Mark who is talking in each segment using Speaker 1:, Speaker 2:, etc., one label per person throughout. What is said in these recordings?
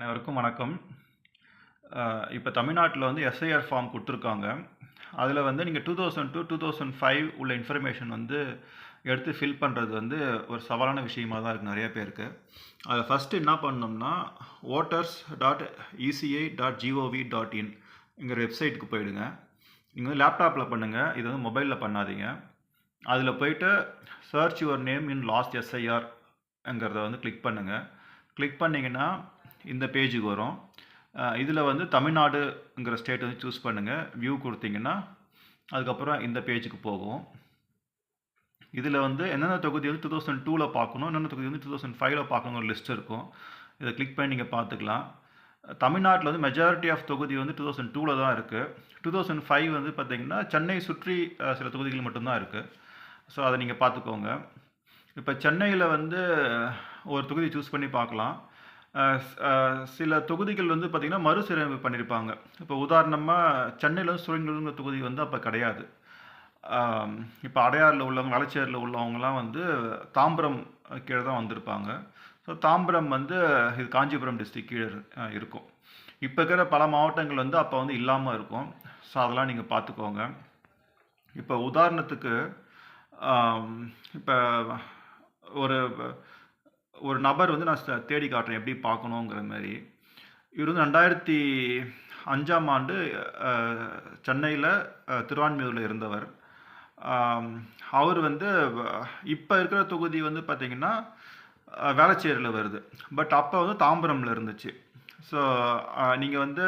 Speaker 1: அனைவருக்கும் வணக்கம். இப்போ தமிழ்நாட்டில் வந்து எஸ்ஐஆர் ஃபார்ம் கொடுத்துருக்காங்க. அதில் வந்து நீங்கள் two thousand two two thousand five உள்ள இன்ஃபர்மேஷன் வந்து எடுத்து ஃபில் பண்ணுறது வந்து ஒரு சவாலான விஷயமா தான் இருக்குது நிறைய பேருக்கு. அதில் ஃபஸ்ட்டு என்ன பண்ணோம்னா voters dot ECI dot GOV dot இன்ங்கிற வெப்சைட்டுக்கு போயிடுங்க. நீங்கள் வந்து லேப்டாப்பில் பண்ணுங்கள் இது வந்து மொபைலில் பண்ணாதீங்க. அதில் போயிட்டு search your name in last எஸ்ஐஆர்ங்கிறத வந்து கிளிக் பண்ணுங்கள் கிளிக் பண்ணிங்கன்னா இந்த பேஜுக்கு வரும். இதில் வந்து தமிழ்நாடுங்கிற ஸ்டேட் வந்து சூஸ் பண்ணுங்கள் வியூ கொடுத்தீங்கன்னா அதுக்கப்புறம் இந்த பேஜுக்கு போகும். இதில் வந்து என்னென்ன தொகுதி வந்து டூ தௌசண்ட் டூவில் பார்க்கணும் என்னென்ன தொகுதி வந்து டூ தௌசண்ட் ஃபைவ்ல பார்க்கணுங்கிற லிஸ்ட் இருக்கும். இதை கிளிக் பண்ணி நீங்கள் பார்த்துக்கலாம். தமிழ்நாட்டில் வந்து மெஜாரிட்டி ஆஃப் தொகுதி வந்து டூ தௌசண்ட் டூவில் தான் இருக்குது டூ தௌசண்ட் ஃபைவ் வந்து பார்த்திங்கன்னா சென்னை சுற்றி சில தொகுதிகள் மட்டும்தான் இருக்குது ஸோ அதை நீங்கள் பார்த்துக்கோங்க. இப்போ சென்னையில் வந்து ஒரு தொகுதி சூஸ் பண்ணி பார்க்கலாம். சில தொகுதிகள் வந்து பார்த்திங்கன்னா மறுசீரமைப்பு பண்ணியிருப்பாங்க இப்போ உதாரணமாக சென்னையில் வந்து தொகுதி வந்து அப்போ கிடையாது. இப்போ அடையாறில் உள்ளவங்க வளச்சேரியில் உள்ளவங்கலாம் வந்து தாம்பரம் கீழே தான் வந்திருப்பாங்க. ஸோ தாம்பரம் வந்து இது காஞ்சிபுரம் டிஸ்ட்ரிக் கீழே இரு- இருக்கும். இப்போ இருக்கிற பல மாவட்டங்கள் வந்து அப்போ வந்து இல்லாமல் இருக்கும். ஸோ அதெல்லாம் நீங்கள் பார்த்துக்கோங்க இப்போ உதாரணத்துக்கு இப்போ ஒரு ஒரு நபர் வந்து நான் தேடி காட்டுறேன் எப்படி பார்க்கணுங்கிற மாதிரி. இவர் வந்து ரெண்டாயிரத்தி அஞ்சாம் ஆண்டு சென்னையில் திருவான்மியூரில் இருந்தவர். அவர் வந்து இப்போ இருக்கிற தொகுதி வந்து பார்த்திங்கன்னா வேளச்சேரியில் வருது. பட் அப்போ வந்து தாம்பரமில் இருந்துச்சு. ஸோ நீங்கள் வந்து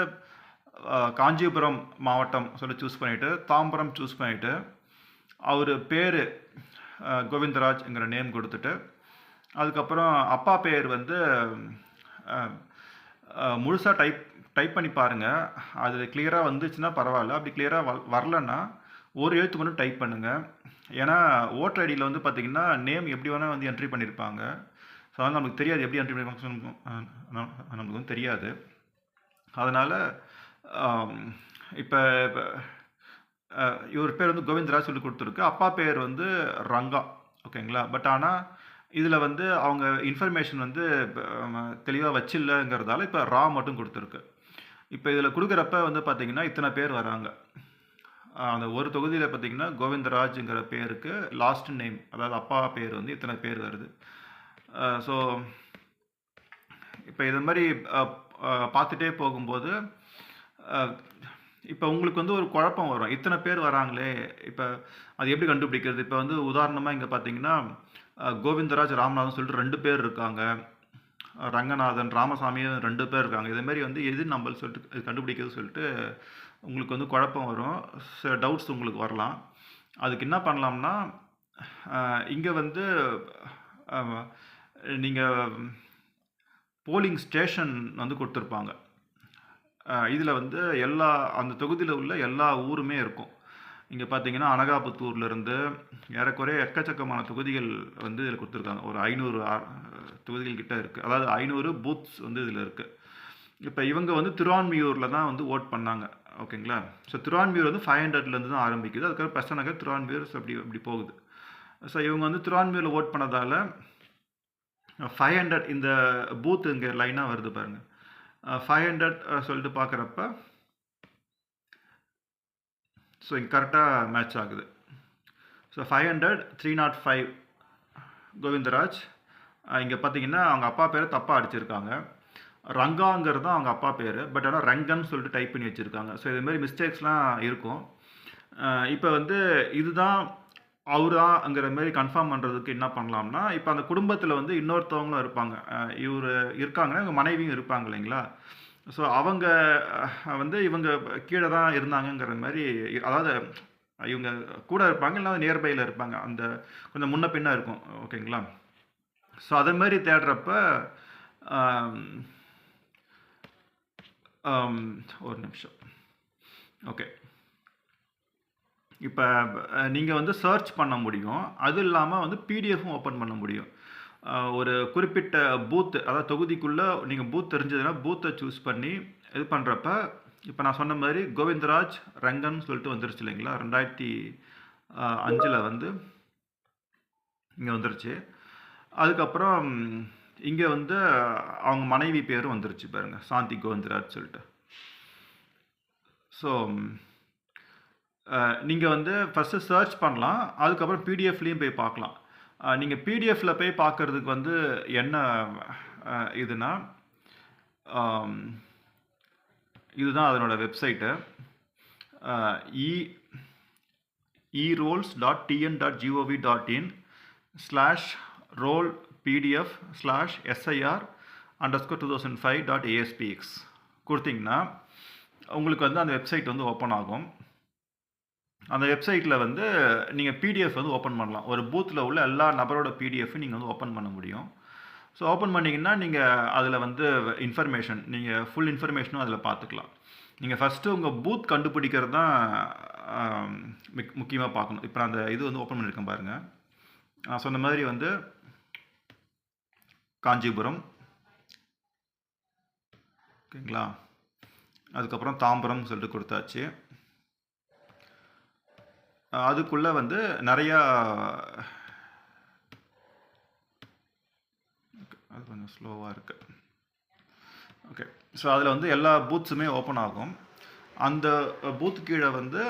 Speaker 1: காஞ்சிபுரம் மாவட்டம் சொல்லி சூஸ் பண்ணிவிட்டு தாம்பரம் சூஸ் பண்ணிவிட்டு அவர் பேர் கோவிந்தராஜ்ங்கிற நேம் கொடுத்துட்டு அதுக்கப்புறம் அப்பா பேர் வந்து முழுசாக டைப் டைப் பண்ணி பாருங்கள் அது கிளியராக வந்துச்சுன்னா பரவாயில்ல. அப்படி கிளியராக வ வரலன்னா ஒரு எழுத்து மட்டும் டைப் பண்ணுங்கள் ஏன்னா ஓட்டர் ஐடியில் வந்து பார்த்தீங்கன்னா நேம் எப்படி வேணால் வந்து என்ட்ரி பண்ணியிருப்பாங்க ஸோ அதனால் நமக்கு தெரியாது எப்படி என்ட்ரி பண்ணியிருப்பாங்க நமக்கு வந்து தெரியாது. அதனால் இப்போ இவர் பேர் வந்து கோவிந்தராஜ் சொல்லி கொடுத்துருக்கு. அப்பா பேர் வந்து ரங்கா. ஓகேங்களா? பட் ஆனால் இதில் வந்து அவங்க இன்ஃபர்மேஷன் வந்து தெளிவாக வச்சில்லங்கிறதால இப்போ ரா மட்டும் கொடுத்துருக்கு. இப்போ இதில் கொடுக்குறப்ப வந்து பார்த்தீங்கன்னா இத்தனை பேர் வராங்க. அந்த ஒரு தொகுதியில் பார்த்தீங்கன்னா கோவிந்தராஜுங்கிற பேருக்கு லாஸ்ட் நேம் அதாவது அப்பா பேர் வந்து இத்தனை பேர் வருது. ஸோ இப்போ இது மாதிரி பார்த்துட்டே போகும்போது இப்போ உங்களுக்கு வந்து ஒரு குழப்பம் வரும். இத்தனை பேர் வராங்களே இப்போ அது எப்படி கண்டுபிடிக்கிறது? இப்போ வந்து உதாரணமாக இங்கே பார்த்தீங்கன்னா கோவிந்தராஜ் ராமநாதன் சொல்லிட்டு ரெண்டு பேர் இருக்காங்க. ரங்கநாதன் ராமசாமியும் ரெண்டு பேர் இருக்காங்க. இதேமாரி வந்து எது நம்ம சொல்லிட்டு கண்டுபிடிக்கிறது சொல்லிட்டு உங்களுக்கு வந்து குழப்பம் வரும். சில டவுட்ஸ் உங்களுக்கு வரலாம். அதுக்கு என்ன பண்ணலாம்னா இங்கே வந்து நீங்கள் போலிங் ஸ்டேஷன் வந்து கொடுத்துருப்பாங்க. இதில் வந்து எல்லா அந்த தொகுதியில் உள்ள எல்லா ஊருமே இருக்கும். இங்கே பார்த்தீங்கன்னா அனகாபுத்தூர்லேருந்து ஏறக்குறைய எக்கச்சக்கமான தொகுதிகள் வந்து இதில் கொடுத்துருக்காங்க. ஒரு ஐநூறு தொகுதிகள் கிட்ட இருக்குது அதாவது ஐநூறு பூத்ஸ் வந்து இதில் இருக்குது இப்போ இவங்க வந்து திருவான்மியூரில் தான் வந்து ஓட் பண்ணாங்க. ஓகேங்களா? ஸோ திருவான்மியூர் வந்து ஃபைவ் ஹண்ட்ரட்லேருந்து தான் ஆரம்பிக்குது. அதுக்கப்புறம் பெஸ்ட் திருவான்மியூர் அப்படி அப்படி போகுது. ஸோ இவங்க வந்து திருவான்மியூரில் ஓட் பண்ணதால் ஃபைவ் ஹண்ட்ரட் இந்த பூத் இங்கே லைனாக வருது பாருங்கள் ஃபைவ் ஹண்ட்ரட் சொல்லிட்டு பார்க்குறப்ப ஸோ இங்கே கரெக்டாக மேட்ச் ஆகுது. So five hundred three not five Govindaraj. இங்கே பார்த்தீங்கன்னா அவங்க அப்பா பேரை தப்பாக அடிச்சிருக்காங்க. ரங்காங்கிறது தான் அவங்க அப்பா பேர். பட் ஆனால் ரங்கன்னு சொல்லிட்டு டைப் பண்ணி வச்சுருக்காங்க. ஸோ இதுமாரி மிஸ்டேக்ஸ்லாம் இருக்கும். இப்போ வந்து இதுதான் அவராங்கிற மாரி கன்ஃபார்ம் பண்ணுறதுக்கு என்ன பண்ணலாம்னா இப்போ அந்த குடும்பத்தில் வந்து இன்னொருத்தவங்களும் இருப்பாங்க. இவர் இருக்காங்கன்னா இவங்க மனைவியும் இருப்பாங்க இல்லைங்களா? ஸோ அவங்க வந்து இவங்க கீழே தான் இருந்தாங்கங்கிற மாதிரி அதாவது இவங்க கூட இருப்பாங்க இல்லை நியர்பையில் இருப்பாங்க. அந்த கொஞ்சம் முன்ன பின்ன இருக்கும். ஓகேங்களா? ஸோ அதே மாதிரி தேடுறப்ப ஒரு நிமிஷம். ஓகே. இப்போ நீங்கள் வந்து சர்ச் பண்ண முடியும். அது இல்லாமல் வந்து பிடிஎஃப்பும் ஓப்பன் பண்ண முடியும். ஒரு குறிப்பிட்ட பூத் அதாவது தொகுதிக்குள்ளே நீங்கள் பூத் தெரிஞ்சதுன்னா பூத்தை சூஸ் பண்ணி இது பண்ணுறப்ப இப்போ நான் சொன்ன மாதிரி கோவிந்தராஜ் ரங்கன் சொல்லிட்டு வந்துருச்சு இல்லைங்களா? ரெண்டாயிரத்தி அஞ்சில் வந்து இங்கே வந்துருச்சு. அதுக்கப்புறம் இங்கே வந்து அவங்க மனைவி பேரும் வந்துருச்சு பாருங்க சாந்தி கோவிந்தராஜ் சொல்லிட்டு. ஸோ நீங்கள் வந்து ஃபஸ்ட்டு சர்ச் பண்ணலாம் அதுக்கப்புறம் பிடிஎஃப்லேயும் போய் பார்க்கலாம். நீங்கள் பிடிஎஃப்பில் போய் பார்க்குறதுக்கு வந்து என்ன இதுனா இதுதான் அதனோட website. E erolls dot TN dot GOV dot in slash roll PDF slash SIR underscore two thousand five dot ASPX கொடுத்தீங்கன்னா உங்களுக்கு வந்து அந்த வெப்சைட் வந்து ஓப்பன் ஆகும். அந்த வெப்சைட்டில் வந்து நீங்கள் பிடிஎஃப் வந்து ஓப்பன் பண்ணலாம். ஒரு பூத்தில் உள்ள எல்லா நபரோட பிடிஎஃப் நீங்கள் வந்து ஓப்பன் பண்ண முடியும். ஸோ ஓப்பன் பண்ணிங்கன்னா நீங்கள் அதில் வந்து இன்ஃபர்மேஷன் நீங்கள் ஃபுல் இன்ஃபர்மேஷனும் அதில் பார்த்துக்கலாம் நீங்கள் ஃபஸ்ட்டு உங்கள் பூத் கண்டுபிடிக்கிறது தான் மிக் முக்கியமாக பார்க்கணும். இப்போ அந்த இது வந்து ஓப்பன் பண்ணியிருக்கேன் பாருங்கள் நான் சொன்ன மாதிரி வந்து காஞ்சிபுரம். ஓகேங்களா? அதுக்கப்புறம் தாம்பரம் சொல்லிட்டு கொடுத்தாச்சு. அதுக்குள்ளே வந்து நிறையா அது கொஞ்சம் ஸ்லோவாக இருக்குது ஓகே ஸோ அதில் வந்து எல்லா பூத்ஸுமே ஓப்பன் ஆகும். அந்த பூத் கீழே வந்து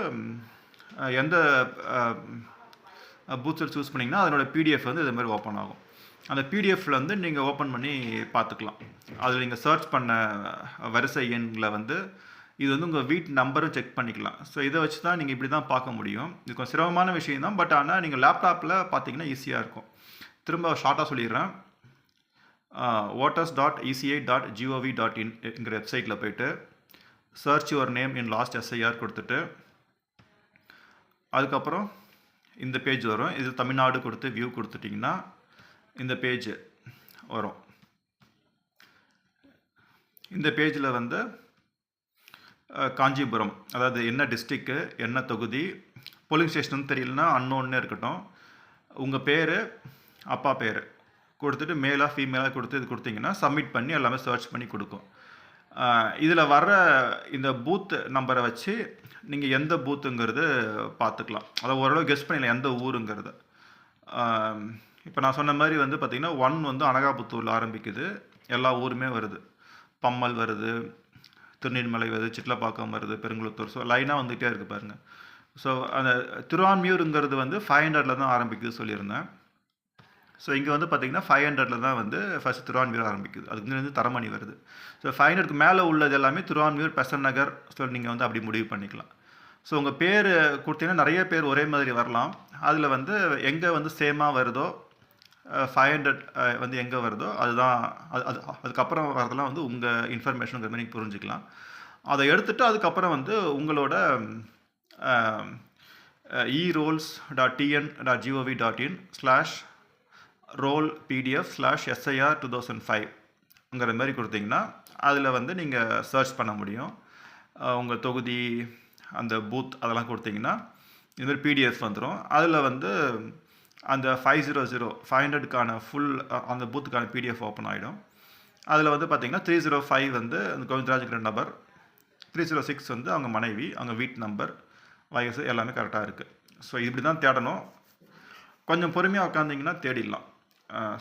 Speaker 1: எந்த பூத்ஸில் சூஸ் பண்ணிங்கன்னா அதனோட பிடிஎஃப் வந்து இது மாதிரி ஓப்பன் ஆகும். அந்த பிடிஎஃப்பில் வந்து நீங்கள் ஓப்பன் பண்ணி பார்த்துக்கலாம். அதில் நீங்கள் சர்ச் பண்ண வரிசை எண்ணில் வந்து இது வந்து உங்கள் வீட் நம்பரும் செக் பண்ணிக்கலாம். ஸோ இதை வச்சு தான் நீங்கள் இப்படி தான் பார்க்க முடியும். இது கொஞ்சம் சிரமமான விஷயம் தான் பட் ஆனால் நீங்கள் லேப்டாப்பில் பார்த்தீங்கன்னா ஈஸியாக இருக்கும். திரும்ப ஷார்ட்டாக சொல்லிடுறேன். Voters dot ECI dot GOV dot இன்ங்கிற வெப்சைட்டில் போயிட்டு search your name in last SIR கொடுத்துட்டு அதுக்கப்புறம் இந்த பேஜ் வரும். இது தமிழ்நாடு கொடுத்து வியூ கொடுத்துட்டிங்கன்னா இந்த பேஜ் வரும். இந்த பேஜில் வந்து காஞ்சிபுரம். அதாவது என்ன டிஸ்ட்ரிக்கு என்ன தொகுதி போலிங் ஸ்டேஷன் தெரியலனா அன்னோன்னே இருக்கட்டும். உங்கள் பேர் அப்பா பேர். கொடுத்துட்டு மேலாக ஃபீமேலாக கொடுத்து இது கொடுத்தீங்கன்னா சப்மிட் பண்ணி எல்லாமே சர்ச் பண்ணி கொடுக்கும். இதில் வர்ற இந்த பூத் நம்பரை வச்சு நீங்கள் எந்த பூத்துங்கிறது பார்த்துக்கலாம். அதை ஓரளவு கெஸ் பண்ணிடலாம் எந்த ஊருங்கிறது. இப்போ நான் சொன்ன மாதிரி வந்து பார்த்திங்கன்னா ஒன் வந்து அனகாபுத்தூரில் ஆரம்பிக்குது. எல்லா ஊருமே வருது. பம்மல் வருது. திருநெல்மலை வருது சிட்லப்பாக்கம் வருது பெருங்குளத்தூர். ஸோ லைனாக வந்துகிட்டே இருக்குது பாருங்கள் ஸோ அந்த திருவான்மியூருங்கிறது வந்து ஃபைவ் ஹண்ட்ரடில் தான் ஆரம்பிக்குது சொல்லியிருந்தேன். ஸோ இங்கே வந்து பார்த்தீங்கன்னா ஃபைவ் ஹண்ட்ரடில் தான் வந்து ஃபஸ்ட் திருவான்மியூர் ஆரம்பிக்குது. அதுக்கு முன்னாடி தரமணி வருது. ஸோ ஃபைவ் ஹண்ட்ரட்க்கு மேலே உள்ளது எல்லாமே திருவான்மியூர் பெசன் நகர். ஸோ நீங்கள் வந்து அப்படி முடிவு பண்ணிக்கலாம். ஸோ உங்கள் பேர் கொடுத்தீங்கன்னா நிறைய பேர் ஒரே மாதிரி வரலாம். அதில் வந்து எங்கே வந்து சேமாக வருதோ ஃபைவ் ஹண்ட்ரட் வந்து எங்கே வருதோ அதுதான் அது அது அதுக்கப்புறம் வரதெல்லாம் வந்து உங்கள் இன்ஃபர்மேஷனுங்கிற மாதிரி நீங்க புரிஞ்சுக்கலாம். அதை எடுத்துகிட்டு அதுக்கப்புறம் வந்து உங்களோட e rolls dot TN dot gov dot in slash roll PDF slash SIR two thousand ஃபைவ்ங்கிற மாதிரி கொடுத்தீங்கன்னா அதில் வந்து நீங்கள் சர்ச் பண்ண முடியும். உங்கள் தொகுதி அந்த பூத் அதெல்லாம் கொடுத்தீங்கன்னா இதுமாதிரி பிடிஎஃப் வந்துடும் அதில் வந்து அந்த ஃபைவ் ஜீரோ ஜீரோ ஃபைவ் ஹண்ட்ரடுக்கான ஃபுல் அந்த பூத்துக்கான பிடிஎஃப் ஓப்பன் ஆகிடும் அதில் வந்து பார்த்திங்கன்னா த்ரீ ஜீரோ ஃபைவ் வந்து அந்த கோவிந்தராஜுங்கிற நபர் த்ரீ ஜீரோ சிக்ஸ் வந்து அவங்க மனைவி அவங்க வீட்டு நம்பர் வயசு எல்லாமே கரெக்டாக இருக்குது ஸோ இப்படி தான் தேடணும். கொஞ்சம் பொறுமையாக உட்காந்திங்கன்னா தேடிடலாம்.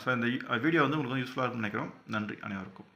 Speaker 1: ஸோ இந்த வீடியோ வந்து உங்களுக்கு யூஸ்ஃபுல்லாக இருக்கும்னு நினைக்கிறோம். நன்றி அனைவருக்கும்.